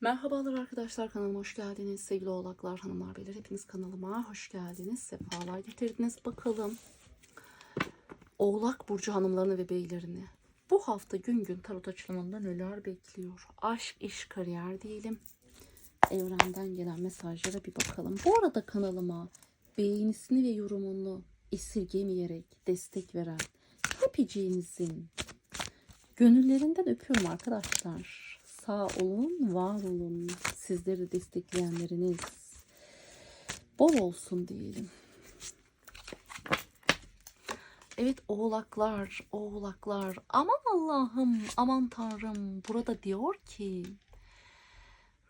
Merhabalar arkadaşlar kanalıma hoş geldiniz. Sevgili oğlaklar, hanımlar, beyler hepiniz kanalıma hoş geldiniz. Sefalar getirdiniz. Bakalım Oğlak Burcu hanımlarını ve beylerini bu hafta gün gün tarot açılımında neler bekliyor? Aşk, iş, kariyer diyelim. Evrenden gelen mesajlara bir bakalım. Bu arada kanalıma beğenisini ve yorumunu esirgemeyerek destek veren hepiciğinizin gönüllerinden öpüyorum arkadaşlar. Sağ olun, var olun. Sizleri destekleyenleriniz bol olsun diyelim. Evet oğlaklar, oğlaklar. Aman Allah'ım, aman Tanrım. Burada diyor ki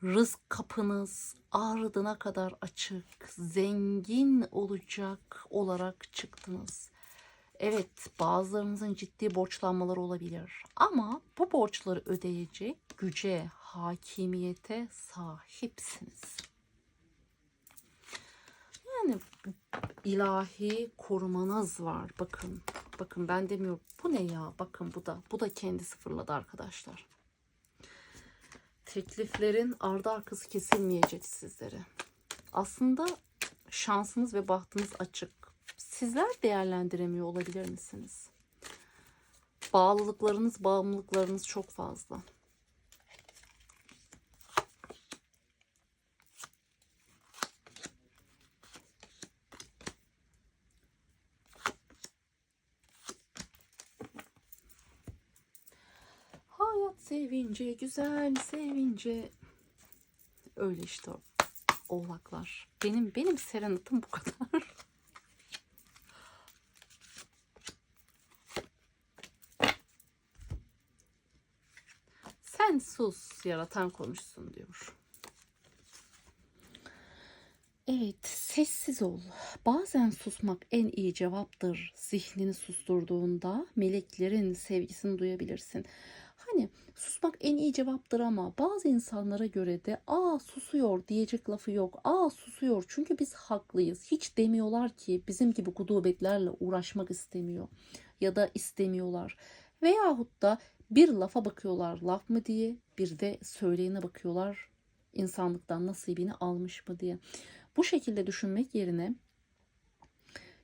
rızk kapınız ardına kadar açık, zengin olacak olarak çıktınız. Evet, bazılarınızın ciddi borçlanmaları olabilir. Ama bu borçları ödeyecek güce, hakimiyete sahipsiniz. Yani ilahi korumanız var. Bakın, bakın ben demiyorum. Bu ne ya? Bakın bu da, bu da kendi sıfırladı arkadaşlar. Tekliflerin ardı arkası kesilmeyecek sizlere. Aslında şansınız ve bahtınız açık. Sizler değerlendiremiyor olabilir misiniz? Bağlılıklarınız, bağımlılıklarınız çok fazla. Hayat sevince, güzel sevince. Öyle işte. Oğlaklar. Benim benim serenatım bu kadar. Sen sus, yaratan konuşsun diyor. Evet, sessiz ol. Bazen susmak en iyi cevaptır. Zihnini susturduğunda meleklerin sevgisini duyabilirsin. Hani susmak en iyi cevaptır ama bazı insanlara göre de aa susuyor diyecek lafı yok. Aa susuyor çünkü biz haklıyız. Hiç demiyorlar ki bizim gibi gudubetlerle uğraşmak istemiyor ya da istemiyorlar. Veyahut da bir lafa bakıyorlar laf mı diye bir de söyleyene bakıyorlar insanlıktan nasibini almış mı diye. Bu şekilde düşünmek yerine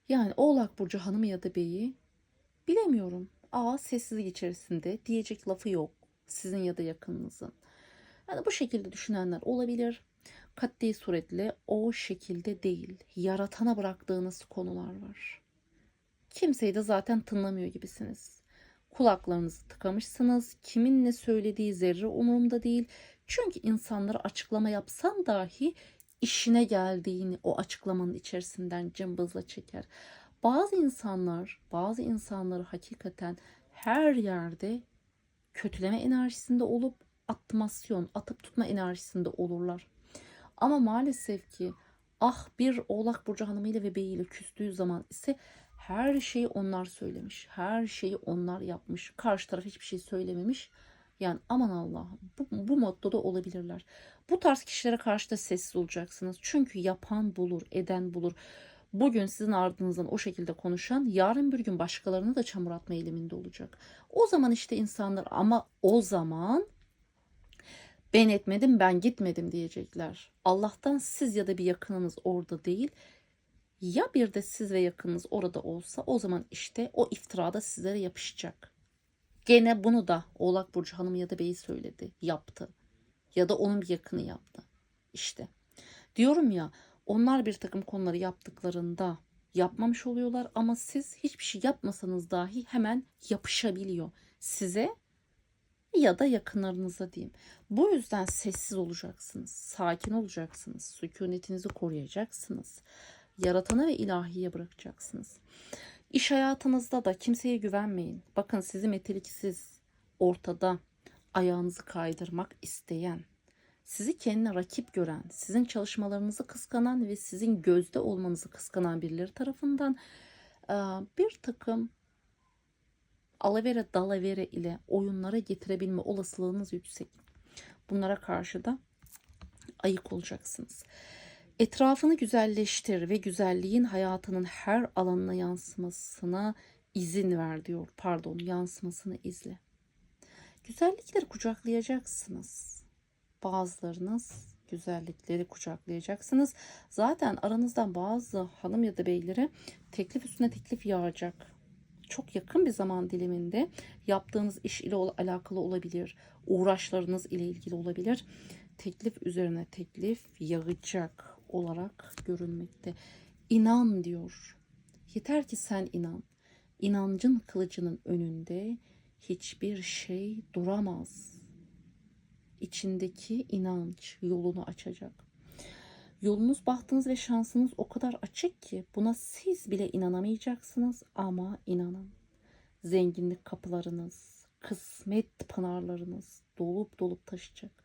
yani Oğlak Burcu hanımı ya da beyi bilemiyorum. Aa sessizlik içerisinde diyecek lafı yok sizin ya da yakınınızın. Yani bu şekilde düşünenler olabilir. Katli suretle o şekilde değil. Yaratana bıraktığınız konular var. Kimseyi de zaten tınlamıyor gibisiniz. Kulaklarınızı tıkamışsınız. Kimin ne söylediği zerre umurumda değil. Çünkü insanlara açıklama yapsan dahi işine geldiğini o açıklamanın içerisinden cımbızla çeker. Bazı insanlar, bazı insanları hakikaten her yerde kötüleme enerjisinde olup atmasyon, atıp tutma enerjisinde olurlar. Ama maalesef ki ah bir oğlak burcu hanımıyla ve beyiyle küstüğü zaman ise her şeyi onlar söylemiş. Her şeyi onlar yapmış. Karşı taraf hiçbir şey söylememiş. Yani aman Allah'ım bu, bu modda da olabilirler. Bu tarz kişilere karşı da sessiz olacaksınız. Çünkü yapan bulur, eden bulur. Bugün sizin ardınızdan o şekilde konuşan yarın bir gün başkalarına da çamur atma eğiliminde olacak. O zaman işte insanlar ama o zaman ben etmedim ben gitmedim diyecekler. Allah'tan siz ya da bir yakınınız orada değil. Ya bir de siz ve yakınınız orada olsa o zaman işte o iftirada sizlere yapışacak. Gene bunu da Oğlak Burcu hanımı ya da beyi söyledi, yaptı. Ya da onun bir yakını yaptı. İşte diyorum ya onlar bir takım konuları yaptıklarında yapmamış oluyorlar ama siz hiçbir şey yapmasanız dahi hemen yapışabiliyor size ya da yakınlarınıza diyeyim. Bu yüzden sessiz olacaksınız, sakin olacaksınız, sükunetinizi koruyacaksınız. Yaratana ve ilahiye bırakacaksınız. İş hayatınızda da kimseye güvenmeyin. Bakın sizi meteliksiz ortada ayağınızı kaydırmak isteyen, sizi kendine rakip gören, sizin çalışmalarınızı kıskanan ve sizin gözde olmanızı kıskanan birileri tarafından bir takım alavere dalavere ile oyunlara getirebilme olasılığınız yüksek. Bunlara karşı da ayık olacaksınız. Etrafını güzelleştir ve güzelliğin hayatının her alanına yansımasına izin ver diyor. Pardon, yansımasını izle. Güzellikleri kucaklayacaksınız. Bazılarınız güzellikleri kucaklayacaksınız. Zaten aranızdan bazı hanım ya da beylere teklif üstüne teklif yağacak. Çok yakın bir zaman diliminde yaptığınız iş ile alakalı olabilir. Uğraşlarınız ile ilgili olabilir. Teklif üzerine teklif yağacak olarak görünmekte. İnan diyor. Yeter ki sen inan. İnancın kılıcının önünde hiçbir şey duramaz. İçindeki inanç yolunu açacak. Yolunuz, bahtınız ve şansınız o kadar açık ki buna siz bile inanamayacaksınız ama inanın. Zenginlik kapılarınız, kısmet pınarlarınız dolup dolup taşacak.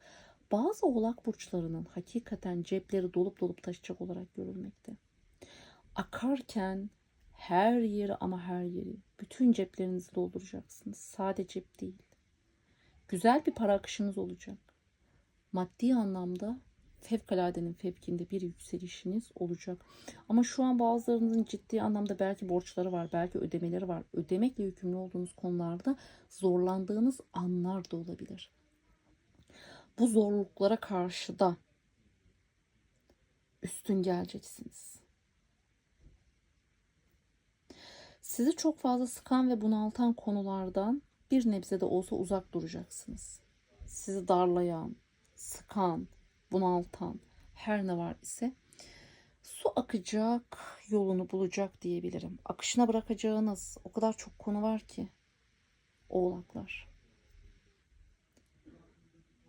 Bazı oğlak burçlarının hakikaten cepleri dolup dolup taşacak olarak görülmekte. Akarken her yeri ama her yeri, bütün ceplerinizi dolduracaksınız. Sade cep değil. Güzel bir para akışınız olacak. Maddi anlamda fevkaladenin fevkinde bir yükselişiniz olacak. Ama şu an bazılarınızın ciddi anlamda belki borçları var, belki ödemeleri var. Ödemekle yükümlü olduğunuz konularda zorlandığınız anlar da olabilir. Bu zorluklara karşı da üstün geleceksiniz. Sizi çok fazla sıkan ve bunaltan konulardan bir nebze de olsa uzak duracaksınız. Sizi darlayan, sıkan, bunaltan her ne var ise su akacak, yolunu bulacak diyebilirim. Akışına bırakacağınız o kadar çok konu var ki oğlaklar.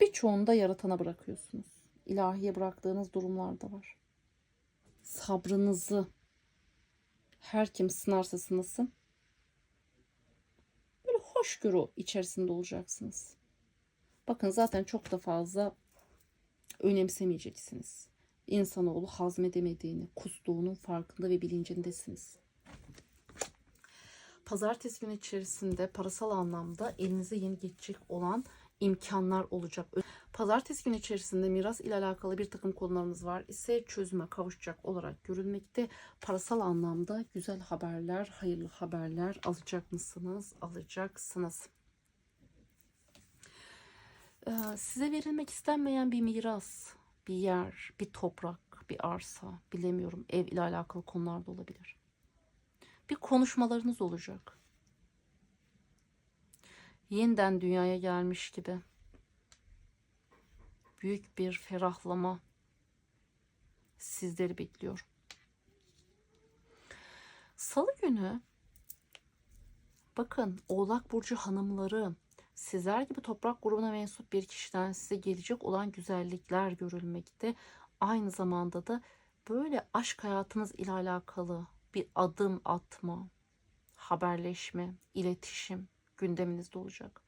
Birçoğunu da yaratana bırakıyorsunuz. İlahiye bıraktığınız durumlar da var. Sabrınızı her kim sınarsa sınasın böyle hoşgörü içerisinde olacaksınız. Bakın zaten çok da fazla önemsemeyeceksiniz. İnsanoğlu hazmedemediğini, kustuğunun farkında ve bilincindesiniz. Pazartesi günü içerisinde parasal anlamda elinize yeni geçecek olan imkanlar olacak. Pazartesi günü içerisinde miras ile alakalı bir takım konularınız var ise çözüme kavuşacak olarak görülmekte. Parasal anlamda güzel haberler, hayırlı haberler alacak mısınız? Alacaksınız. Ee, size verilmek istenmeyen bir miras, bir yer, bir toprak, bir arsa, bilemiyorum ev ile alakalı konular da olabilir. Bir konuşmalarınız olacak. Yeniden dünyaya gelmiş gibi. Büyük bir ferahlama sizleri bekliyor. Salı günü bakın Oğlak Burcu hanımları sizler gibi toprak grubuna mensup bir kişiden size gelecek olan güzellikler görülmekte. Aynı zamanda da böyle aşk hayatınız ile alakalı bir adım atma, haberleşme, iletişim gündeminizde olacak.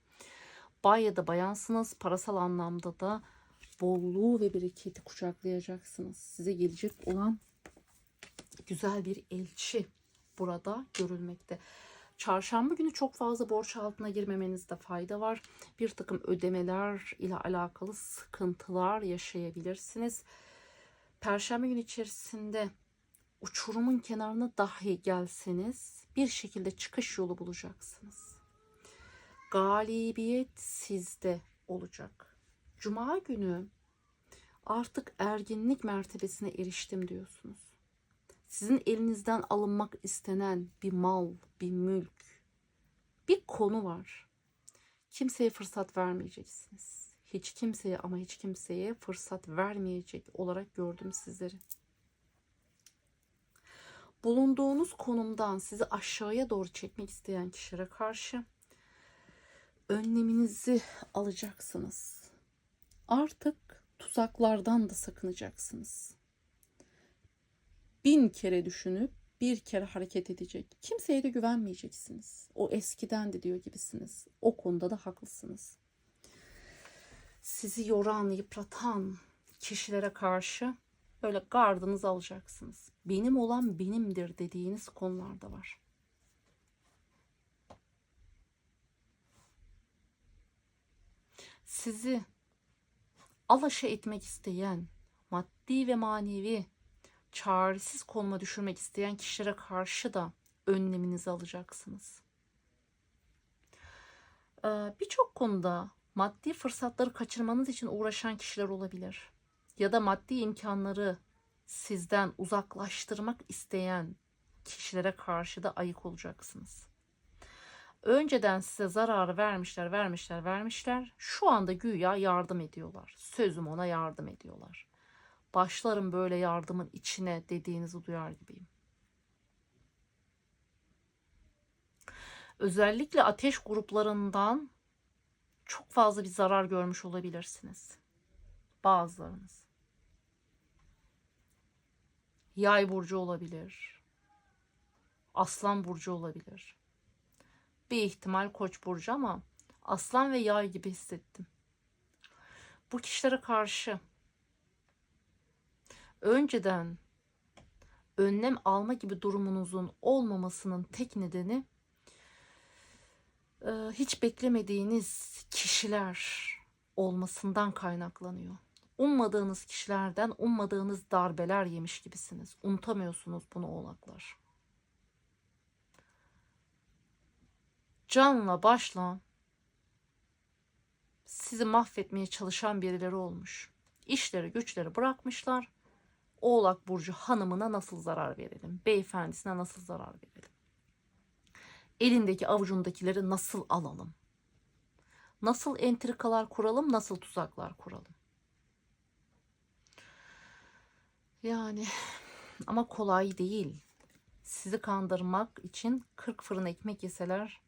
Bay ya da bayansınız, parasal anlamda da bolluğu ve bereketi kucaklayacaksınız. Size gelecek olan güzel bir elçi burada görülmekte. Çarşamba günü çok fazla borç altına girmemenizde fayda var. Bir takım ödemeler ile alakalı sıkıntılar yaşayabilirsiniz. Perşembe günü içerisinde uçurumun kenarına dahi gelseniz bir şekilde çıkış yolu bulacaksınız. Galibiyet sizde olacak. Cuma günü artık erginlik mertebesine eriştim diyorsunuz. Sizin elinizden alınmak istenen bir mal, bir mülk, bir konu var. Kimseye fırsat vermeyeceksiniz. Hiç kimseye ama hiç kimseye fırsat vermeyecek olarak gördüm sizleri. Bulunduğunuz konumdan sizi aşağıya doğru çekmek isteyen kişilere karşı önleminizi alacaksınız. Artık tuzaklardan da sakınacaksınız. Bin kere düşünüp bir kere hareket edecek. Kimseye de güvenmeyeceksiniz. O eskiden de diyor gibisiniz. O konuda da haklısınız. Sizi yoran, yıpratan kişilere karşı böyle gardınızı alacaksınız. Benim olan benimdir dediğiniz konular da var. Sizi alaşa etmek isteyen, maddi ve manevi çaresiz konuma düşürmek isteyen kişilere karşı da önleminizi alacaksınız. Ee, Birçok konuda maddi fırsatları kaçırmanız için uğraşan kişiler olabilir. Ya da maddi imkanları sizden uzaklaştırmak isteyen kişilere karşı da ayık olacaksınız. Önceden size zararı vermişler, vermişler, vermişler. Şu anda güya yardım ediyorlar. Sözüm ona yardım ediyorlar. Başlarım böyle yardımın içine dediğinizi duyar gibiyim. Özellikle ateş gruplarından çok fazla bir zarar görmüş olabilirsiniz. Bazılarınız. Yay burcu olabilir. Aslan burcu olabilir. Bir ihtimal Koç burcu ama Aslan ve Yay gibi hissettim. Bu kişilere karşı önceden önlem alma gibi durumunuzun olmamasının tek nedeni e, hiç beklemediğiniz kişiler olmasından kaynaklanıyor. Ummadığınız kişilerden ummadığınız darbeler yemiş gibisiniz. Unutamıyorsunuz bunu oğlaklar. Canla başla sizi mahvetmeye çalışan birileri olmuş. İşleri güçleri bırakmışlar. Oğlak Burcu hanımına nasıl zarar verelim? Beyefendisine nasıl zarar verelim? Elindeki avucundakileri nasıl alalım? Nasıl entrikalar kuralım? Nasıl tuzaklar kuralım? Yani ama kolay değil. Sizi kandırmak için 40 fırın ekmek yeseler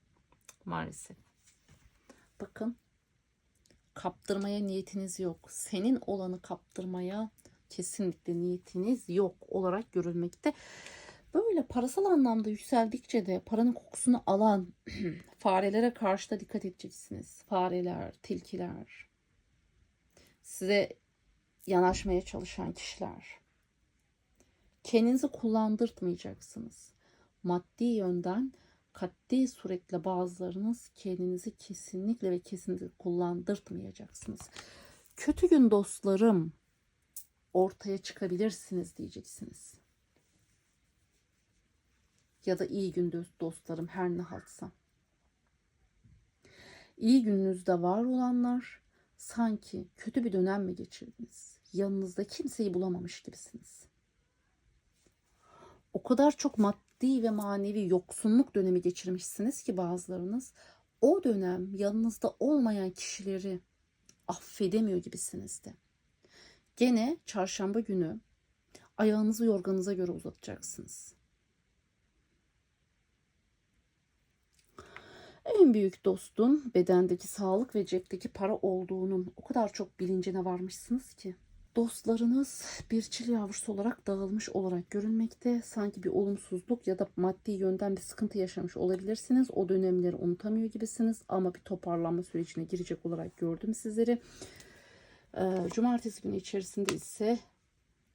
maalesef. Bakın kaptırmaya niyetiniz yok. Senin olanı kaptırmaya kesinlikle niyetiniz yok olarak görülmekte. Böyle parasal anlamda yükseldikçe de paranın kokusunu alan farelere karşı da dikkat edeceksiniz. Fareler, tilkiler, size yanaşmaya çalışan kişiler. Kendinizi kullandırtmayacaksınız. Maddi yönden katli suretle bazılarınız kendinizi kesinlikle ve kesinlikle kullandırtmayacaksınız. Kötü gün dostlarım ortaya çıkabilirsiniz diyeceksiniz. Ya da iyi gün dostlarım her ne haltsa. İyi gününüzde var olanlar sanki kötü bir dönem mi geçirdiniz? Yanınızda kimseyi bulamamış gibisiniz. O kadar çok maddi ve manevi yoksunluk dönemi geçirmişsiniz ki bazılarınız o dönem yanınızda olmayan kişileri affedemiyor gibisiniz de. Gene çarşamba günü ayağınızı yorganınıza göre uzatacaksınız. En büyük dostun bedendeki sağlık ve cepteki para olduğunun o kadar çok bilincine varmışsınız ki. Dostlarınız bir çil yavrusu olarak dağılmış olarak görünmekte. Sanki bir olumsuzluk ya da maddi yönden bir sıkıntı yaşamış olabilirsiniz. O dönemleri unutamıyor gibisiniz ama bir toparlanma sürecine girecek olarak gördüm sizleri. Ee, Cumartesi günü içerisinde ise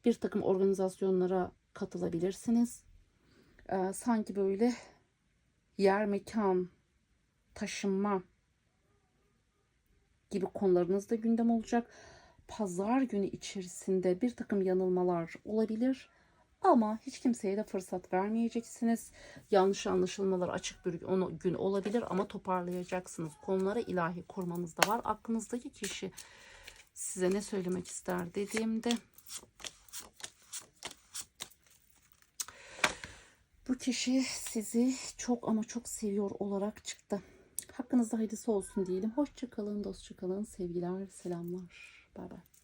bir takım organizasyonlara katılabilirsiniz. Ee, sanki böyle yer, mekan, taşınma gibi konularınız da gündem olacak. Pazar günü içerisinde bir takım yanılmalar olabilir. Ama hiç kimseye de fırsat vermeyeceksiniz. Yanlış anlaşılmalar açık bir gün olabilir ama toparlayacaksınız. Konulara ilahi kurmanız da var. Aklınızdaki kişi size ne söylemek ister dediğimde bu kişi sizi çok ama çok seviyor olarak çıktı. Hakkınızda hayırlısı olsun diyelim. Hoşçakalın, dostça kalın. Sevgiler, selamlar. Bay bay.